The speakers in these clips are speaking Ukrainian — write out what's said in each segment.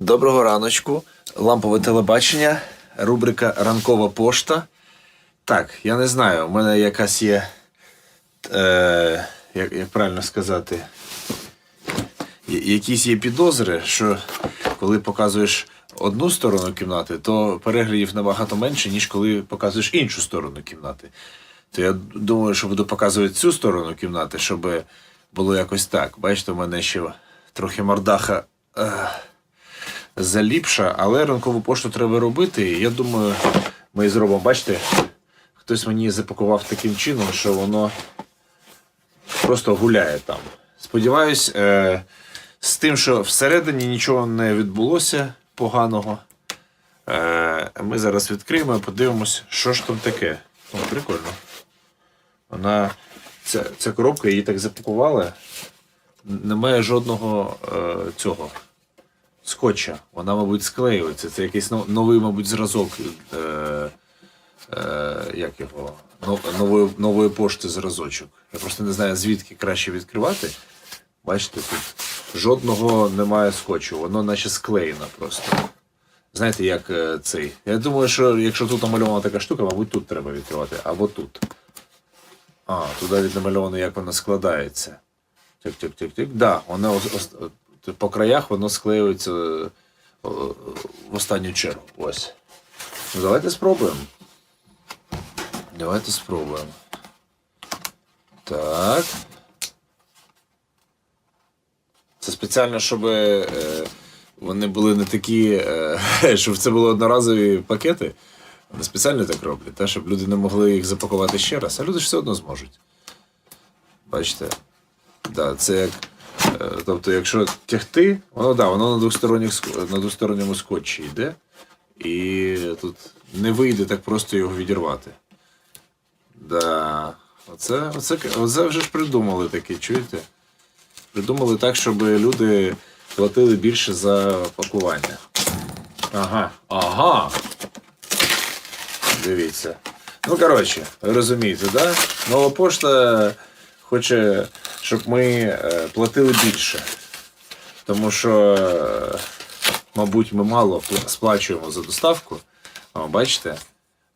Доброго раночку. Лампове телебачення, рубрика Ранкова пошта. Так, я не знаю, у мене якась є. Е, як, як правильно сказати, якісь є підозри, що коли показуєш одну сторону кімнати, то переглядів набагато менше, ніж коли показуєш іншу сторону кімнати. То я думаю, що буду показувати цю сторону кімнати, щоб було якось так. Бачите, у мене ще трохи мордаха е, заліпша, але ранкову пошту треба робити. Я думаю, ми і зробимо. Бачите, хтось мені запакував таким чином, що воно просто гуляє там. Сподіваюсь, е, з тим, що всередині нічого не відбулося поганого. Е, ми зараз відкриємо і подивимось, що ж там таке. О, прикольно. Вона. Ця, ця коробка її так запакували. Немає жодного е, цього скотча. Вона, мабуть, склеюється. Це якийсь новий, мабуть, зразок. Е, е, як його? Нової, нової пошти зразочок. Я просто не знаю, звідки краще відкривати. Бачите, тут жодного немає скотчу, воно наче склеєно просто. Знаєте, як е, цей. Я думаю, що якщо тут намальована така штука, мабуть, тут треба відкривати, або тут. А, навіть намальовано, як воно складається. Тик-тик-тик-тик. Да, воно ос- по краях воно склеюється е, в останню чергу. Ось. Ну, давайте спробуємо. Давайте спробуємо. Так. Це спеціально, щоб е, вони були не такі, е, щоб це були одноразові пакети. Вони спеціально так роблять, та, щоб люди не могли їх запакувати ще раз, а люди ж все одно зможуть. Бачите? Да, це як. Е, Тобто, якщо тягти, воно да, воно на двосторонніх на двосторонньому скотчі йде, і тут не вийде так просто його відірвати. Да. Оце, оце, оце вже ж придумали таке, чуєте? Придумали так, щоб люди платили більше за пакування. Ага, ага. Дивіться. Ну, коротше, розумієте, да? Нова пошта хоче, щоб ми е, платили більше. Тому що, е, мабуть, ми мало сплачуємо за доставку. О, бачите?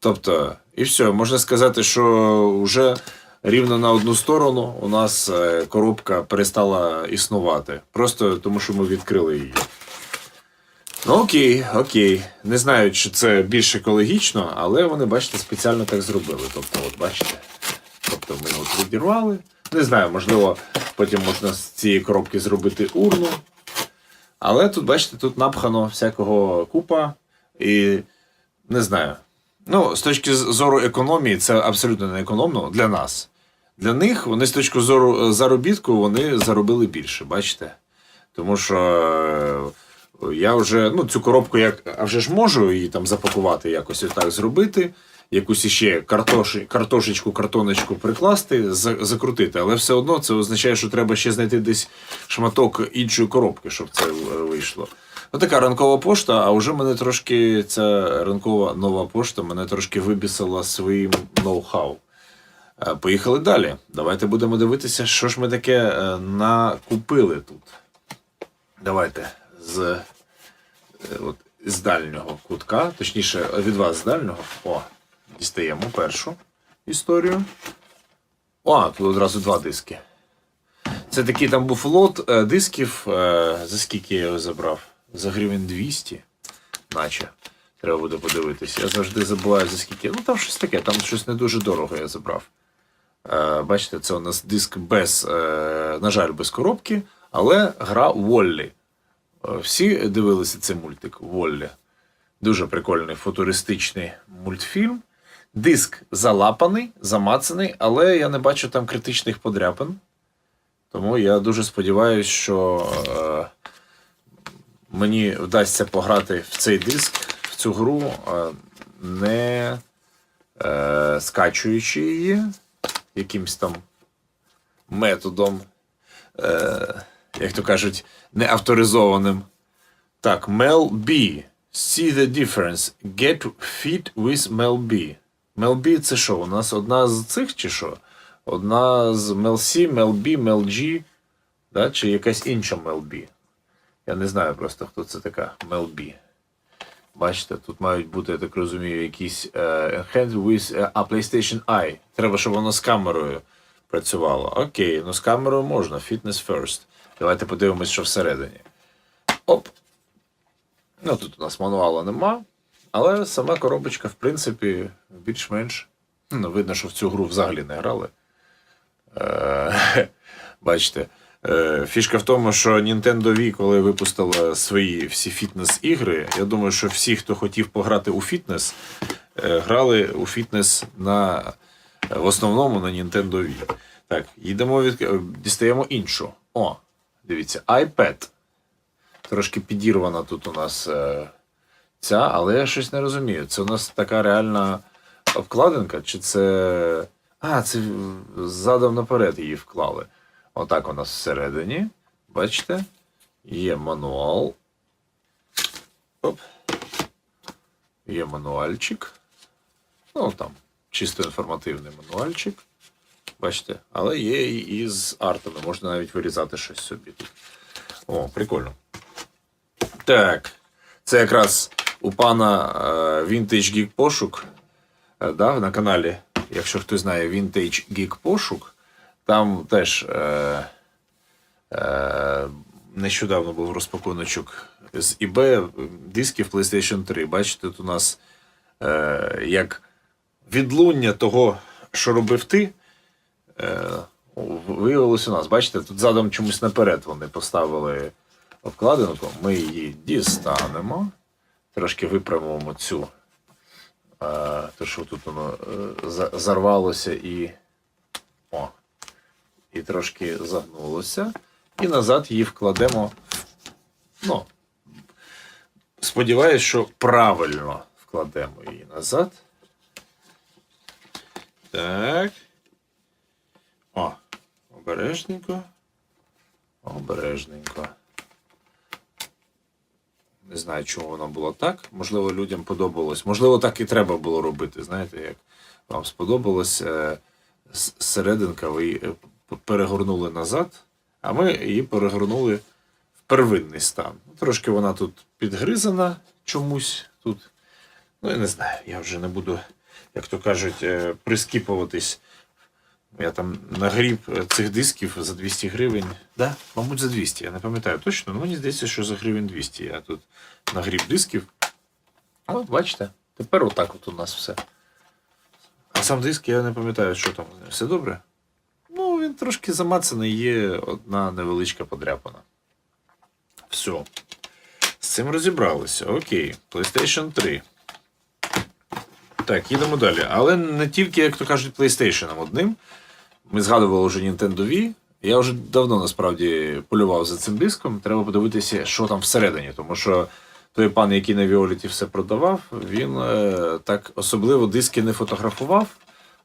Тобто, і все, можна сказати, що вже рівно на одну сторону у нас е, коробка перестала існувати. Просто тому, що ми відкрили її. Ну окей, окей. Не знаю, чи це більш екологічно, але вони, бачите, спеціально так зробили. Тобто, от бачите. Тобто ми от відірвали. Не знаю, можливо, потім можна з цієї коробки зробити урну. Але тут, бачите, тут напхано всякого купа. І не знаю. Ну, з точки зору економії, це абсолютно не економно для нас. Для них вони з точки зору е, заробітку вони заробили більше, бачите? Тому що е, я вже ну, цю коробку як а вже ж можу її там запакувати, якось отак зробити, якусь іще картош, картошечку, картоночку прикласти, за, закрутити. Але все одно це означає, що треба ще знайти десь шматок іншої коробки, щоб це е, вийшло. Ну, така ранкова пошта, а вже мене трошки ця ранкова нова пошта мене трошки вибісила своїм ноу-хау. Е, Поїхали далі. Давайте будемо дивитися, що ж ми таке е, накупили тут. Давайте з, от, з дальнього кутка, точніше, від вас з дальнього. О, дістаємо першу історію. О, тут одразу два диски. Це такий там був лот е, дисків. Е, за скільки я його забрав? За гривень 200, наче. Треба буде подивитися. Я завжди забуваю за скільки. Ну там щось таке, там щось не дуже дорого я забрав. Е, бачите, це у нас диск без, на жаль, без коробки, але гра Воллі. Всі дивилися цей мультик Воллі. Дуже прикольний футуристичний мультфільм. Диск залапаний, замацаний, але я не бачу там критичних подряпин. Тому я дуже сподіваюся, що е, мені вдасться пограти в цей диск, в цю гру, е, не е, скачуючи її якимсь там методом, е, як то кажуть, неавторизованим. Так, Mel B. See the difference. Get fit with Mel B. B це що? У нас одна з цих чи що? Одна з C, Mel B, да? чи якась інша B. Я не знаю просто, хто це така. Мелбі. Бачите, тут мають бути, я так розумію, якісь е, enhanced with е, а, PlayStation Eye. Треба, щоб воно з камерою працювало. Окей, ну з камерою можна. Fitness first. Давайте подивимось, що всередині. Оп. Ну тут у нас мануала нема. Але сама коробочка, в принципі, більш-менш. Ну, видно, що в цю гру взагалі не грали. Е, Бачите, е, фішка в тому, що Nintendo Wii, коли випустила свої всі фітнес-ігри, я думаю, що всі, хто хотів пограти у фітнес, е, грали у фітнес на, в основному на Nintendo Wii. Так, їдемо від... дістаємо іншу. О, дивіться, iPad. Трошки підірвана тут у нас ця, але я щось не розумію. Це у нас така реальна обкладинка, чи це. А, це задом наперед її вклали. Отак у нас всередині. Бачите? Є мануал. Оп. Є мануальчик. Ну, там, чисто інформативний мануальчик. Бачите? Але є і із артами. Можна навіть вирізати щось собі тут. О, прикольно. Так. Це якраз у пана е, Vintage Geek Пошук. е, Да, на каналі, якщо хтось знає Vintage Geek Пошук, там теж е, е, нещодавно був розпакуночок з eBay дисків PlayStation 3. Бачите, тут у нас е, як відлуння того, що робив ти, е, виявилось у нас. Бачите, тут задом чомусь наперед вони поставили обкладинку. Ми її дістанемо. Трошки виправимо цю. е, То, що тут воно е, зарвалося і. О, і трошки загнулося. І назад її вкладемо. Ну, сподіваюсь, що правильно вкладемо її назад. Так. О, обережненько. Обережненько. Не знаю, чому воно було так. Можливо, людям подобалось. Можливо, так і треба було робити. Знаєте, як вам сподобалось е, серединка, ви е, перегорнули назад, а ми її перегорнули в первинний стан. Ну, Трошки вона тут підгризана чомусь тут. Ну, я не знаю, я вже не буду, як то кажуть, е, прискіпуватись. Я там нагріб е, цих дисків за 200 гривень. Да? Мабуть, за 200, я не пам'ятаю точно, але мені здається, що за гривень 200 я тут нагріб дисків. От, бачите, тепер отак от у нас все. А сам диск я не пам'ятаю, що там. Все добре? Ну, він трошки замацаний, є одна невеличка подряпана. Все. З цим розібралися. Окей. PlayStation 3. Так, їдемо далі. Але не тільки, як то кажуть, PlayStation одним. Ми згадували вже Nintendo Wii. Я вже давно насправді полював за цим диском. Треба подивитися, що там всередині. Тому що той пан, який на Віоліті все продавав, він е, так особливо диски не фотографував.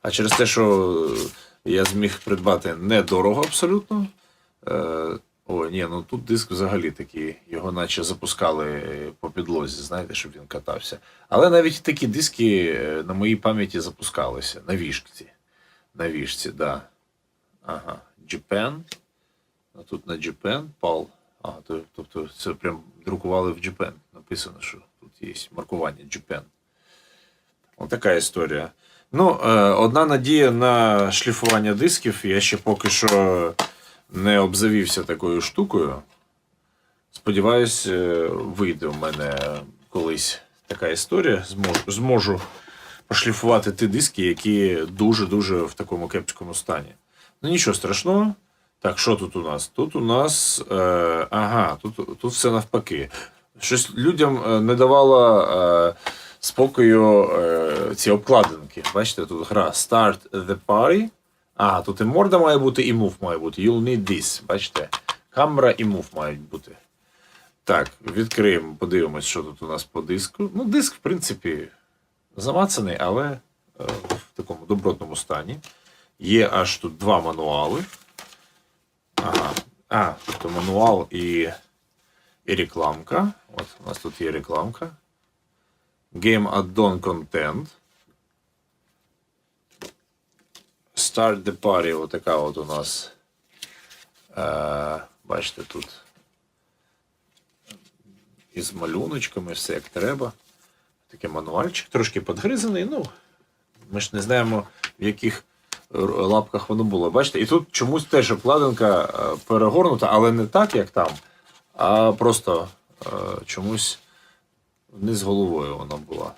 А через те, що я зміг придбати недорого абсолютно. Е, о, ні, ну тут диск взагалі такий, його наче запускали е, по підлозі, знаєте, щоб він катався. Але навіть такі диски е, на моїй пам'яті запускалися на вішці. На вішці, да. Ага. Japan. А тут на Japan пал. А, то, тобто це прям друкували в Japan. Написано, що тут є маркування Japan. Ось така історія. Ну, е, одна надія на шліфування дисків. Я ще поки що не обзавівся такою штукою. Сподіваюсь, е, вийде в мене колись така історія. Зможу пошліфувати ті диски, які дуже-дуже в такому кепському стані. Ну нічого страшного. Так, що тут у нас? Тут у нас. Е, ага, тут, тут все навпаки. Щось людям е, не давало е, спокою е, ці обкладинки. Бачите, тут гра Start the Party. А, тут і морда має бути, і move має бути. You'll need this. Бачите? Камера і move мають бути. Так, відкриємо, подивимось, що тут у нас по диску. Ну, диск, в принципі, замацаний, але е, в такому добротному стані. Є аж тут два мануали. Ага. А, тобто мануал і, і рекламка. От у нас тут є рекламка. Game Add-on Content. Start the Party. Отака от у нас. Е, бачите, тут із малюночками, все як треба. Такий мануальчик, трошки підгризаний. Ну, ми ж не знаємо, в яких лапках воно було. Бачите, і тут чомусь теж обкладинка е, перегорнута, але не так, як там, а просто е, чомусь вниз головою вона була.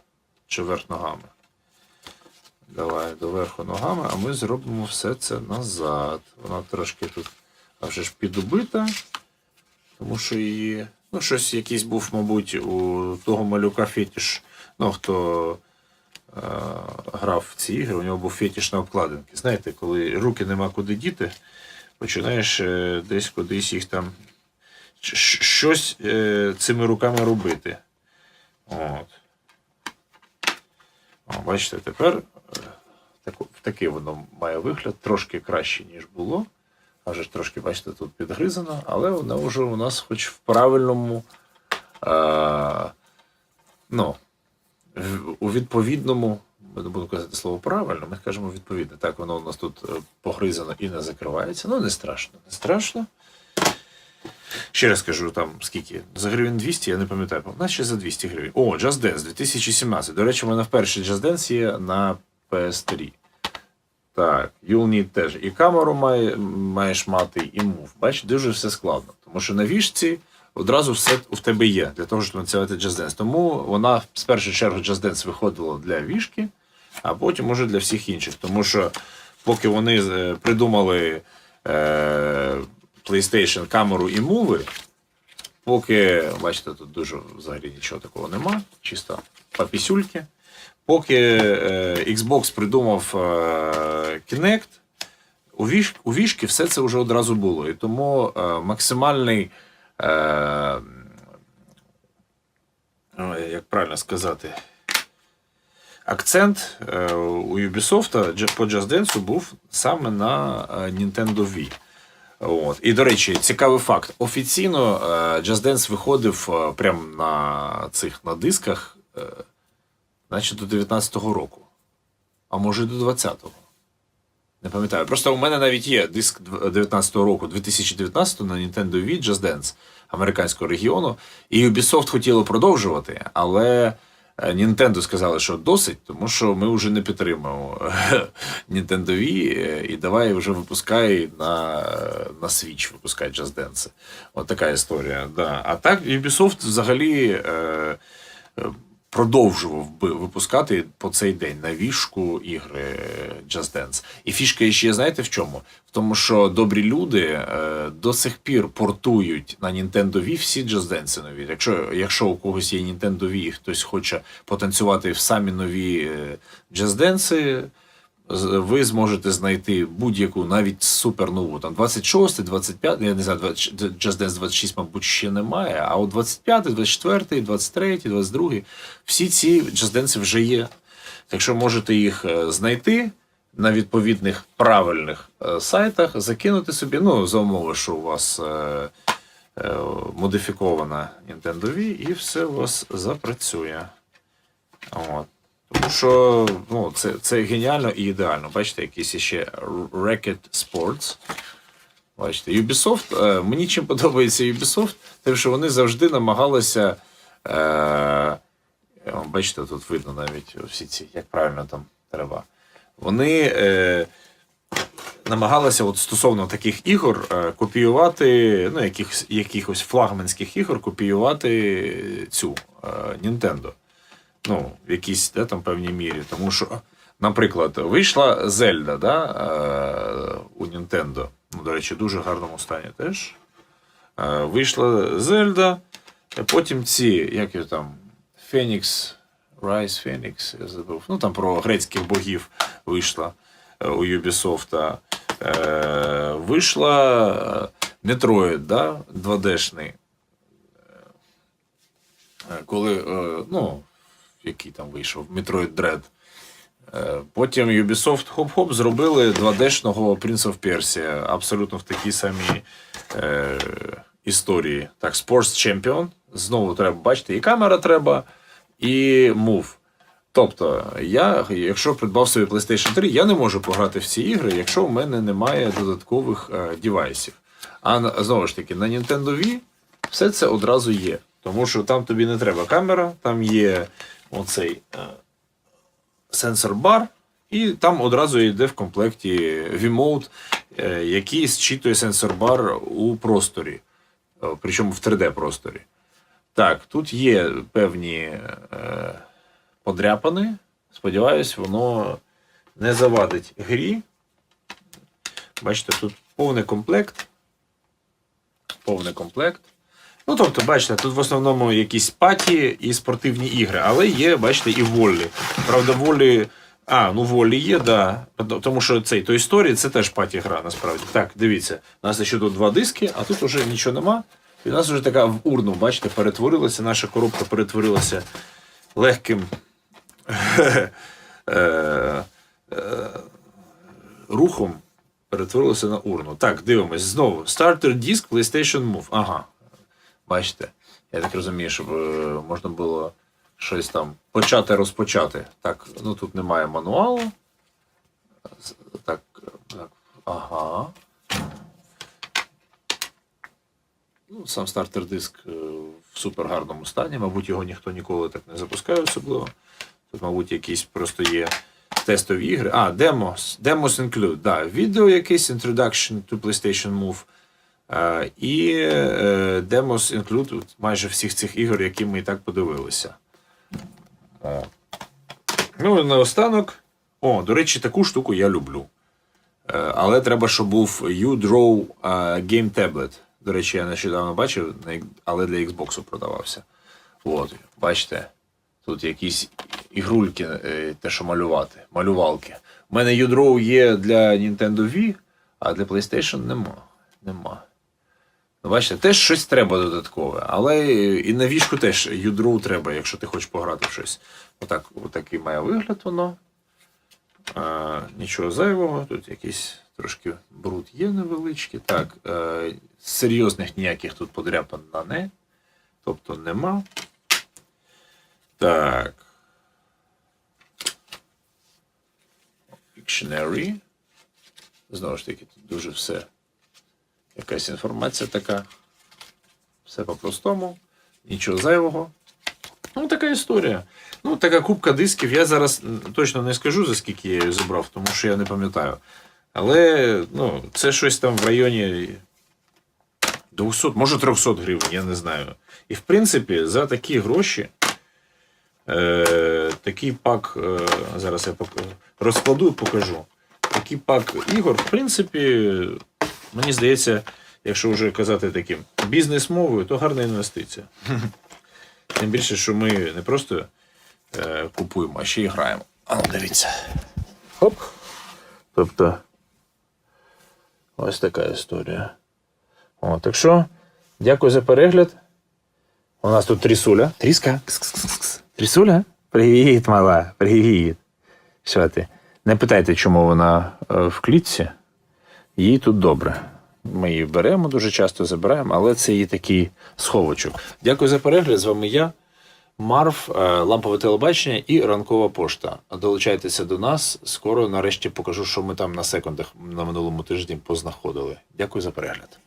Чи вверх ногами. Давай доверху ногами, а ми зробимо все це назад. Вона трошки тут а вже ж підубита, тому що її. Ну, щось якийсь був, мабуть, у того малюка фетіш. Ну, хто грав в ці ігри, у нього був фетіш на обкладинки. Знаєте, коли руки нема куди діти, починаєш е, десь кудись їх там щось е, цими руками робити. От. О, бачите, тепер е, такий воно має вигляд, трошки краще, ніж було. А вже ж трошки, бачите, тут підгризано, але воно вже у нас хоч в правильному. Е, ну, у відповідному, ми не будемо казати слово правильно, ми скажемо відповідно. Так, воно у нас тут е, погризано і не закривається. Ну, не страшно. Не страшно. Ще раз кажу, там скільки? За гривень 200, я не пам'ятаю, наче за 200 гривень. О, Just Dance 2017. До речі, у мене вперше Just Dance є на PS3. Так, You'll Need теж. І камеру має, маєш мати, і мув. Бачиш, дуже все складно. Тому що на вішці одразу все в тебе є для того, щоб танцювати Dance. Тому вона з черги Just Dance виходила для вішки, а потім уже для всіх інших. Тому що поки вони е, придумали е, PlayStation камеру і муви, поки, бачите, тут дуже взагалі нічого такого нема, чисто папісюльки. Поки е, Xbox придумав е, Kinect, у, віш, у вішки все це вже одразу було. І тому е, максимальний, як правильно сказати, акцент е, у Ubisoft по Just Dance був саме на е, Nintendo Wii. От. І, до речі, цікавий факт. Офіційно е, Just Dance виходив е, прямо на цих на дисках, е, наче до 19-го року. А може і до 20-го. Не пам'ятаю. Просто у мене навіть є диск дв- 19-го року, 2019 на Nintendo Wii Just Dance американського регіону. І Ubisoft хотіло продовжувати, але е, Nintendo сказали, що досить, тому що ми вже не підтримуємо е, Nintendo Wii, е, і давай вже випускай на, на Switch, випускай Just Dance. От така історія. Да. А так, Ubisoft взагалі. Е, продовжував би випускати по цей день на вішку ігри Just Dance. І фішка ще знаєте в чому? В тому, що добрі люди е, до сих пір портують на Nintendo Wii всі Just Dance нові. Якщо, якщо у когось є Nintendo Wii, і хтось хоче потанцювати в самі нові е, Just Dance, ви зможете знайти будь-яку, навіть супернову, там 26, 25, я не знаю, 20 Just Dance 26, мабуть, ще немає, а от 25, 24, 23, 22, всі ці Just Dance вже є. Так що можете їх е, знайти на відповідних правильних е, сайтах, закинути собі, ну, за умови, що у вас е, е, модифікована Nintendo Wii, і все у вас запрацює. От. Тому що ну, це, це геніально і ідеально. Бачите, якийсь ще Racket Sports. Бачите, Ubisoft, е, мені чим подобається Ubisoft, тим, що вони завжди намагалися. Е, бачите, тут видно навіть всі ці, як правильно там треба. Вони е, намагалися от стосовно таких ігор е, копіювати, ну, якихось, якихось флагманських ігор, копіювати цю е, Nintendo ну, в якійсь да, там певній мірі. Тому що, наприклад, вийшла Зельда да, е, у Nintendo. Ну, до речі, в дуже гарному стані теж. Е, Вийшла Зельда, потім ці, як його там, Фенікс, Rise Фенікс, я забув. Ну там про грецьких богів вийшла е, у Ubisoft. Вийшла Metroid, да, 2D-шний. Е, Коли, ну, який там вийшов, Metroid Dread. Е, Потім Ubisoft хоп-хоп зробили 2D-шного Prince of Persia абсолютно в такій самій е, історії. Так, Sports Champion. Знову треба бачити, і камера треба, і Move. Тобто, я, якщо придбав собі PlayStation 3, я не можу пограти в ці ігри, якщо в мене немає додаткових е, девайсів. А знову ж таки, на Nintendo Wii все це одразу є. Тому що там тобі не треба камера, там є оцей е, сенсор бар, і там одразу йде в комплекті V-Mode, е, який зчитує сенсор бар у просторі, е, причому в 3D просторі. Так, тут є певні подряпини. Сподіваюсь, воно не завадить грі. Бачите, тут повний комплект. Повний комплект. Ну, тобто, бачите, тут в основному якісь паті і спортивні ігри, але є, бачите, і волі. Правда, волі. А, ну волі є, да. Тому що цей Toy Story це теж паті гра, насправді. Так, дивіться, у нас ще тут два диски, а тут вже нічого нема. І у нас вже така в урну, бачите, перетворилася, наша коробка перетворилася легким е, е, рухом перетворилася на урну. Так, дивимось знову. Starter диск PlayStation Move. Ага. Бачите, я так розумію, щоб е, можна було щось там почати розпочати. Так, ну тут немає мануалу. Так, так, ага. Ну, сам стартер диск е, в супер гарному стані. Мабуть, його ніхто ніколи так не запускає особливо. Тут, мабуть, якісь просто є тестові ігри. А, Demos. Demos Include. Да, відео якесь Introduction to PlayStation Move. Е, і е, Demos Include майже всіх цих ігор, які ми і так подивилися. Ну, і наостанок. О, до речі, таку штуку я люблю. Е, Але треба, щоб був U-Draw е, Game Tablet. До речі, я нещодавно бачив, але для Xbox продавався. От, бачите, тут якісь ігрульки, е, те, що малювати, малювалки. У мене U-Draw є для Nintendo Wii, а для PlayStation нема. нема. Ну, Бачите, теж щось треба додаткове, але і на вішку теж U-Draw треба, якщо ти хочеш пограти в щось. Отак, отакий має вигляд воно. А, нічого зайвого, тут якийсь трошки бруд є невеличкий. Так, е, серйозних ніяких тут подряпин на не. Тобто нема. Так. Dictionary. Знову ж таки, тут дуже все. Якась інформація така. Все по-простому. Нічого зайвого. Ну, така історія. Ну, така кубка дисків. Я зараз точно не скажу, за скільки я її зібрав, тому що я не пам'ятаю. Але ну, це щось там в районі 200, може 300 гривень, я не знаю. І в принципі, за такі гроші. Е, такий пак, е, зараз я розкладу і покажу. Такий пак ігор, в принципі, мені здається, якщо вже казати таким бізнес-мовою, то гарна інвестиція. Тим більше, що ми не просто е, купуємо, а ще й граємо. А ну дивіться. Хоп. Тобто, ось така історія. О, так що, дякую за перегляд. У нас тут трісуля. Тріска. Кс-кс-кс-кс. Трісуля? Привіт, мала. Привіт. Що ти? Не питайте, чому вона е, в клітці. Їй тут добре. Ми її беремо дуже часто забираємо, але це її такий сховочок. Дякую за перегляд. З вами я, Марв, е, лампове телебачення і ранкова пошта. Долучайтеся до нас. Скоро нарешті покажу, що ми там на секундах на минулому тижні познаходили. Дякую за перегляд.